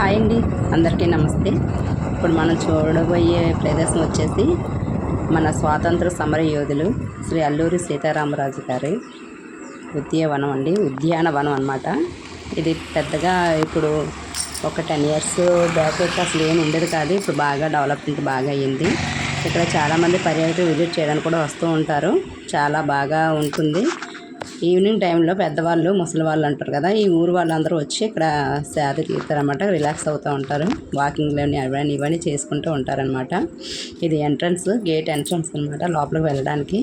Hi అండి. అందరికీ నమస్తే. ఇప్పుడు మనం చూడబోయే ప్రదేశం వచ్చేసి మన స్వాతంత్ర సమర యోధులు శ్రీ అల్లూరి సీతారామరాజు గారి ఉద్యానవనం అండి. ఉద్యానవనం అనమాట ఇది పెద్దగా ఇప్పుడు ఒక టెన్ ఇయర్స్ బ్యాక్ అసలు ఏమి ఉండేది కాదు. ఇప్పుడు బాగా డెవలప్మెంట్ బాగా అయ్యింది ఇక్కడ చాలామంది పర్యాటకులు విజిట్ చేయడానికి కూడా వస్తూ ఉంటారు. చాలా బాగా ఉంటుంది. ఈవినింగ్ టైంలో పెద్దవాళ్ళు ముసలి వాళ్ళు అంటారు కదా ఈ ఊరు వాళ్ళందరూ వచ్చి ఇక్కడ సేద తీరుతారనమాట రిలాక్స్ అవుతూ ఉంటారు. వాకింగ్లోని అవన్నీ ఇవన్నీ చేసుకుంటూ ఉంటారనమాట ఇది ఎంట్రన్స్ గేట్ ఎంట్రన్స్ అనమాట లోపలికి వెళ్ళడానికి.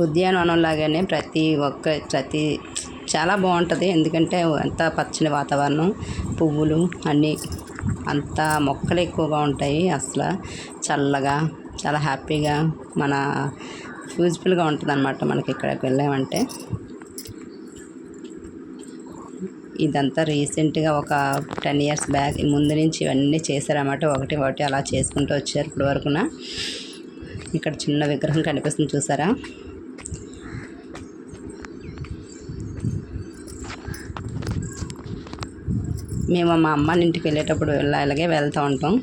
ఉద్యానవనం లాగానే ప్రతి ఒక్క ప్రతి చాలా బాగుంటుంది. ఎందుకంటే అంత పచ్చని వాతావరణం పువ్వులు అన్నీ అంత మొక్కలు ఎక్కువగా ఉంటాయి అసలు. చల్లగా చాలా హ్యాపీగా మన యూజ్ఫుల్గా ఉంటుంది అనమాట మనకి ఇక్కడికి వెళ్ళామంటే. ఇదంతా రీసెంట్గా ఒక టెన్ ఇయర్స్ బ్యాక్ ముందు నుంచి ఇవన్నీ చేశారన్నమాట. ఒకటి ఒకటి అలా చేసుకుంటూ వచ్చారు ఇప్పుడు వరకున. ఇక్కడ చిన్న విగ్రహం కనిపిస్తుంది చూసారా? మేము మా అమ్మ ఇంటికి వెళ్ళేటప్పుడు ఇలా ఇలాగే వెళ్తూ ఉంటాం.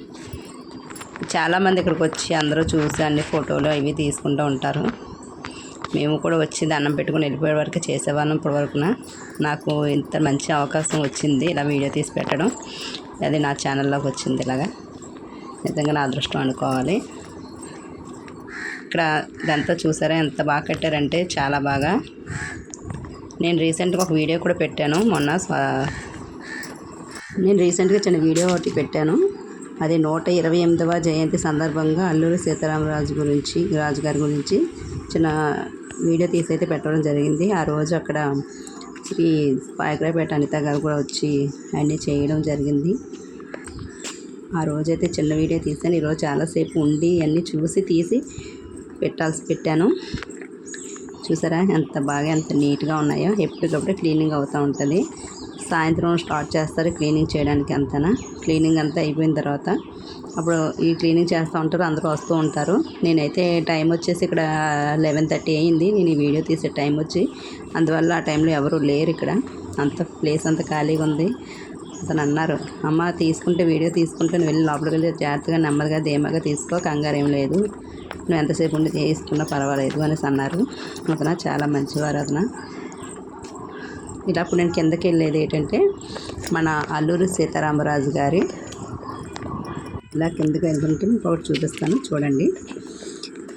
చాలామంది ఇక్కడికి వచ్చి అందరూ చూసి అన్ని ఫోటోలు అవి తీసుకుంటూ ఉంటారు. మేము కూడా వచ్చి దండం పెట్టుకుని వెళ్ళిపోయే వరకు చేసేవాళ్ళం ఇప్పటి వరకున నాకు ఇంత మంచి అవకాశం వచ్చింది ఇలా వీడియో తీసి పెట్టడం. అది నా ఛానల్లోకి వచ్చింది ఇలాగా. నిజంగా నా అదృష్టం అనుకోవాలి. ఇక్కడ ఇదంతా చూసారా? ఎంత బాగా కట్టారంటే చాలా బాగా. నేను రీసెంట్గా ఒక వీడియో కూడా పెట్టాను. మొన్న నేను రీసెంట్గా చిన్న వీడియో ఒకటి పెట్టాను. అది నూట ఇరవై ఎనిమిదవ జయంతి సందర్భంగా అల్లూరి సీతారామరాజు గురించి రాజు గారి గురించి చిన్న వీడియో తీసి అయితే పెట్టడం జరిగింది. ఆ రోజు అక్కడ శ్రీ పాయకరాపేట అనిత గారు కూడా వచ్చి అన్నీ చేయడం జరిగింది. ఆ రోజైతే చిన్న వీడియో తీసాను ఈరోజు చాలాసేపు ఉండి అన్నీ చూసి తీసి పెట్టాల్సి పెట్టాను. చూసారా ఎంత బాగా ఎంత నీట్గా ఉన్నాయో. ఎప్పటికప్పుడు క్లీనింగ్ అవుతూ ఉంటుంది. సాయంత్రం స్టార్ట్ చేస్తారు క్లీనింగ్ చేయడానికి అంతనా? క్లీనింగ్ అంతా అయిపోయిన తర్వాత అప్పుడు ఈ క్లీనింగ్ చేస్తూ ఉంటారు అందరూ వస్తూ ఉంటారు. నేనైతే టైం వచ్చేసి ఇక్కడ లెవెన్ థర్టీ అయింది. నేను ఈ వీడియో తీసే టైం వచ్చి అందువల్ల ఆ టైంలో ఎవరు లేరు ఇక్కడ. అంత ప్లేస్ అంత ఖాళీగా ఉంది. అతను అన్నారు అమ్మ తీసుకుంటే వీడియో తీసుకుంటే నువ్వు వెళ్ళి లోపలికి వెళ్ళి జాగ్రత్తగా నెమ్మదిగా ధీమాగా తీసుకో కంగారు ఏం లేదు. నువ్వు ఎంతసేపు ఉండి తీసుకున్నా పర్వాలేదు అనేసి అన్నారు. అతను చాలా మంచివారు అతను. ఇలా నేను కిందకి వెళ్ళేది ఏంటంటే మన అల్లూరి సీతారామరాజు గారి ఇలా కిందకి వెళ్తుంటే మీకు ఒకటి చూపిస్తాను చూడండి.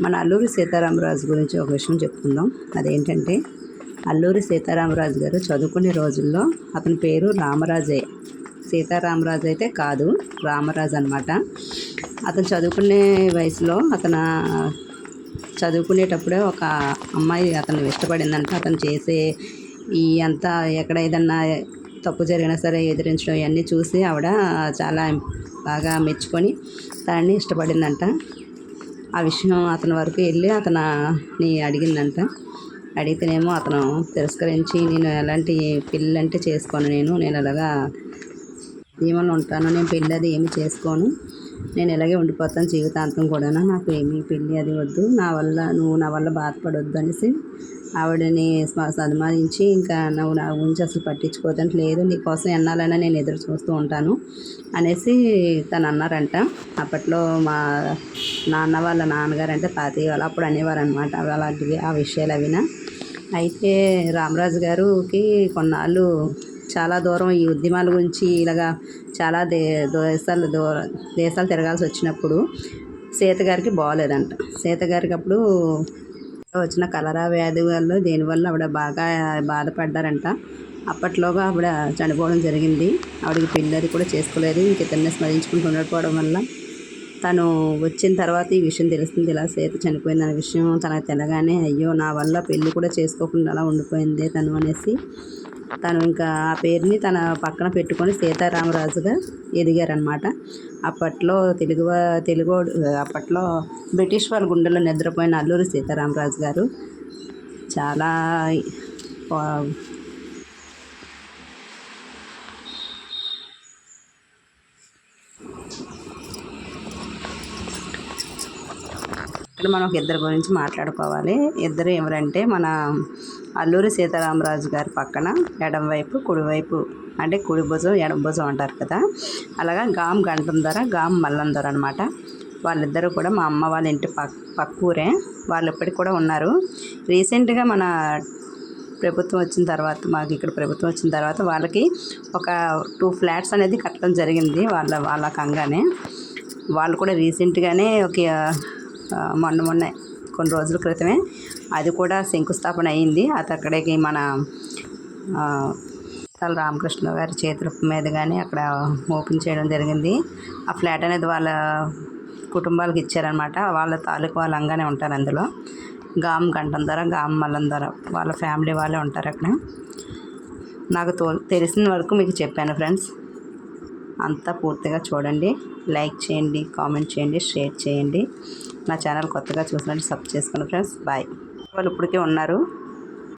మన అల్లూరి సీతారామరాజు గురించి ఒక విషయం చెప్పుకుందాం. అదేంటంటే అల్లూరి సీతారామరాజు గారు చదువుకునే రోజుల్లో అతని పేరు రామరాజే. సీతారామరాజు అయితే కాదు రామరాజు అనమాట అతను చదువుకునే వయసులో అతను చదువుకునేటప్పుడే ఒక అమ్మాయి అతను ఇష్టపడిందంటే. అతను చేసే ఈ అంతా ఎక్కడ ఏదన్నా తప్పు జరిగినా సరే ఎదిరించడం ఇవన్నీ చూసి ఆవిడ చాలా బాగా మెచ్చుకొని తనని ఇష్టపడిందంట. ఆ విషయం అతని వరకు వెళ్ళి అతని అడిగిందంట. అడిగితేనేమో అతను తిరస్కరించి నేను ఎలాంటి పెళ్ళి అంటే చేసుకోను నేను. నేను అలాగా ఏమన్నా ఉంటాను నేను పెళ్ళి అది ఏమి చేసుకోను. నేను ఇలాగే ఉండిపోతాను జీవితాంతం కూడా నాకు ఏమీ పెళ్ళి అది వద్దు. నా వల్ల నువ్వు నా వల్ల బాధపడొద్దు అనేసి ఆవిడని స్మ- సన్మానించి ఇంకా నువ్వు నా గురించి అసలు పట్టించుకోవద్దంటే లేదు. నీకోసం ఎన్నాలైనా నేను ఎదురు చూస్తూ ఉంటాను అనేసి తను అన్నారంట. అప్పట్లో మా నాన్న వాళ్ళ నాన్నగారు అంటే తాతయ్య వాళ్ళు అప్పుడు అనేవారు అనమాట అలాంటివి ఆ విషయాలు అవినా అయితే రామరాజు గారికి కొన్నాళ్ళు చాలా దూరం ఈ ఉద్యమాల గురించి ఇలాగా చాలా దే దేశాలు దూర దేశాలు తిరగాల్సి వచ్చినప్పుడు సీత గారికి బాగోలేదంట. సీత గారికి అప్పుడు వచ్చిన కలరా వ్యాధి వల్ల దేనివల్ల ఆవిడ బాగా బాధపడ్డారంట. అప్పట్లోగా ఆవిడ చనిపోవడం జరిగింది. ఆవిడకి పెళ్ళది కూడా చేసుకోలేదు. ఇంక ఇతన్ని స్మరించుకుంటూ ఉండకపోవడం వల్ల తను వచ్చిన తర్వాత ఈ విషయం తెలుస్తుంది. ఇలా సీత అనే విషయం తనకు తెలగానే అయ్యో నా వల్ల పెళ్ళి కూడా చేసుకోకుండా అలా ఉండిపోయిందే తను అనేసి తను ఇంకా ఆ పేరుని తన పక్కన పెట్టుకొని సీతారామరాజుగా ఎదిగారనమాట అప్పట్లో తెలుగు తెలుగు అప్పట్లో బ్రిటిష్ వాళ్ళ గుండెల్లో నిద్రపోయిన అల్లూరి సీతారామరాజు గారు చాలా ఇక్కడ మనం ఒక ఇద్దరు గురించి మాట్లాడుకోవాలి. ఇద్దరు ఎవరంటే మన అల్లూరి సీతారామరాజు గారి పక్కన ఎడంవైపు కుడివైపు అంటే కుడి భుజం ఎడం భుజం అంటారు కదా. అలాగా గామ్ గంటం ధర గామ్ మల్లం ధర అనమాట వాళ్ళిద్దరూ కూడా మా అమ్మ వాళ్ళ ఇంటి పక్ పక్క ఊరే. వాళ్ళు ఇప్పటికి కూడా ఉన్నారు. రీసెంట్గా మన ప్రభుత్వం వచ్చిన తర్వాత మాకు ఇక్కడ ప్రభుత్వం వచ్చిన తర్వాత వాళ్ళకి ఒక టూ ఫ్లాట్స్ అనేది కట్టడం జరిగింది వాళ్ళ వాళ్ళ కంగానే. వాళ్ళు కూడా రీసెంట్గానే ఒక మొన్న మొన్న కొన్ని రోజుల క్రితమే. అది కూడా శంకుస్థాపన అయింది. అది అక్కడికి మన తల రామకృష్ణ గారి చేతుల మీద కానీ అక్కడ ఓపెన్ చేయడం జరిగింది. ఆ ఫ్లాట్ అనేది వాళ్ళ కుటుంబాలకు ఇచ్చారనమాట వాళ్ళ తాలూకు వాళ్ళంగానే ఉంటారు అందులో. గామ్ గంటం ధర గామ్ మల్లం ధర. వాళ్ళ ఫ్యామిలీ వాళ్ళే ఉంటారు అక్కడ. నాకు తో తెలిసిన వరకు మీకు చెప్పాను ఫ్రెండ్స్. అంతా పూర్తిగా చూడండి. లైక్ చేయండి కామెంట్ చేయండి షేర్ చేయండి. నా ఛానల్ కొత్తగా చూసినట్టు సబ్ చేసుకోండి ఫ్రెండ్స్. బాయ్. వాళ్ళు ఇప్పటికే ఉన్నారు.